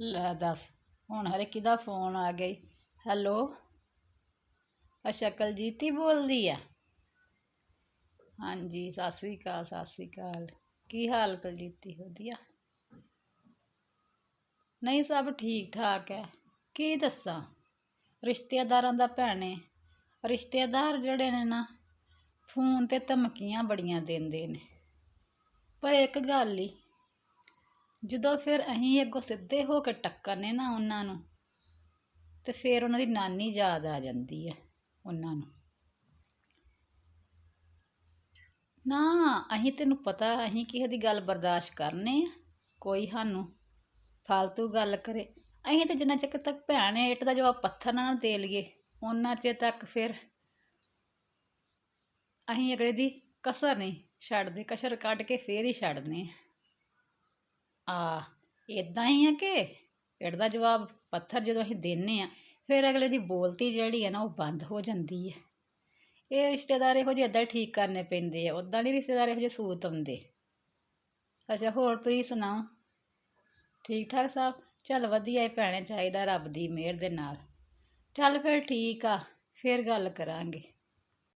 ਲੈ ਦੱਸ, ਹੁਣ ਹਰੇ ਕਿਹਦਾ ਫੋਨ ਆ ਗਈ ਹੈਲੋ? ਅੱਛਾ, ਕਲਜੀਤੀ ਬੋਲਦੀ ਆ? ਹਾਂਜੀ, ਸਤਿ ਸ੍ਰੀ ਅਕਾਲ, ਸਤਿ ਸ੍ਰੀ ਅਕਾਲ। ਕੀ ਹਾਲ ਕੁਲਜੀਤੀ ਵਧੀਆ? ਨਹੀਂ, ਸਭ ਠੀਕ ਠਾਕ ਹੈ ਕੀ ਦੱਸਾਂ? ਰਿਸ਼ਤੇਦਾਰਾਂ ਦਾ ਭੈਣੇ, ਰਿਸ਼ਤੇਦਾਰ ਜਿਹੜੇ ਨੇ ਨਾ, ਫੋਨ ਤੇ ਧਮਕੀਆਂ ਬੜੀਆਂ ਦਿੰਦੇ ਨੇ। ਪਰ ਇੱਕ ਗੱਲ ਹੀ ਜਦੋਂ ਫਿਰ ਅਸੀਂ ਅੱਗੋਂ ਸਿੱਧੇ ਹੋ ਕੇ ਟੱਕਰਨੇ ਨਾ ਉਹਨਾਂ ਨੂੰ, ਤੇ ਫਿਰ ਉਹਨਾਂ ਦੀ ਨਾਨੀ ਯਾਦ ਆ ਜਾਂਦੀ ਹੈ ਉਹਨਾਂ ਨੂੰ। ਨਾ, ਅਸੀਂ ਤੈਨੂੰ ਪਤਾ, ਅਸੀਂ ਕਿਸੇ ਦੀ ਗੱਲ ਬਰਦਾਸ਼ਤ ਕਰਨੇ ਆ, ਕੋਈ ਸਾਨੂੰ ਫालतू ਗੱਲ ਕਰੇ। ਅਸੀਂ ਤੇ ਜਿੰਨਾ ਚਿਰ ਤੱਕ ਭੈਣ ਇੱਟ ਦਾ ਜਵਾਬ ਪੱਥਰ ਨਾਲ ਦੇ ਲਈਏ ਉਹਨਾਂ ਚਿਰ ਤੱਕ ਫਿਰ ਅਸੀਂ ਅਗਲੇ ਦੀ ਕਸਰ ਨਹੀਂ ਛੱਡਦੇ, ਕਸਰ ਕੱਢ ਕੇ ਫੇਰ ਹੀ ਛੱਡਨੇ ਆ। ਇਦਾਂ ਹੀ ਆ ਕਿ? ਇੱਟ ਦਾ ਜਵਾਬ, ਪੱਥਰ ਜਦੋਂ ਅਸੀਂ ਦਿੰਨੇ ਆ, ਫਿਰ ਅਗਲੇ ਦੀ ਬੋਲਤੀ ਜਿਹੜੀ ਹੈ ਨਾ, ਉਹ ਬੰਦ ਹੋ ਜਾਂਦੀ ਹੈ ਇਹ ਰਿਸ਼ਤੇਦਾਰ ਇਹੋ ਜਿਹੇ ਇਦਾਂ ਠੀਕ ਕਰਨੇ ਪੈਂਦੇ ਆ ਉਦਾਂ ਨਹੀਂ ਰਿਸ਼ਤੇਦਾਰ ਇਹੋ ਜਿਹੇ ਸੂਤ ਆਉਂਦੇ। ਅੱਛਾ, ਹੋਰ ਤੁਸੀਂ ਸੁਣਾਓ? ਠੀਕ ਠਾਕ ਸਾਹਿਬ ਚੱਲ ਵਧੀਆ ਹੀ ਭੈਣੇ, ਚਾਹੀਦਾ ਰੱਬ ਦੀ ਮਿਹਰ ਦੇ ਨਾਲ। ਚੱਲ ਫਿਰ ਠੀਕ ਆ, ਫਿਰ ਗੱਲ ਕਰਾਂਗੇ।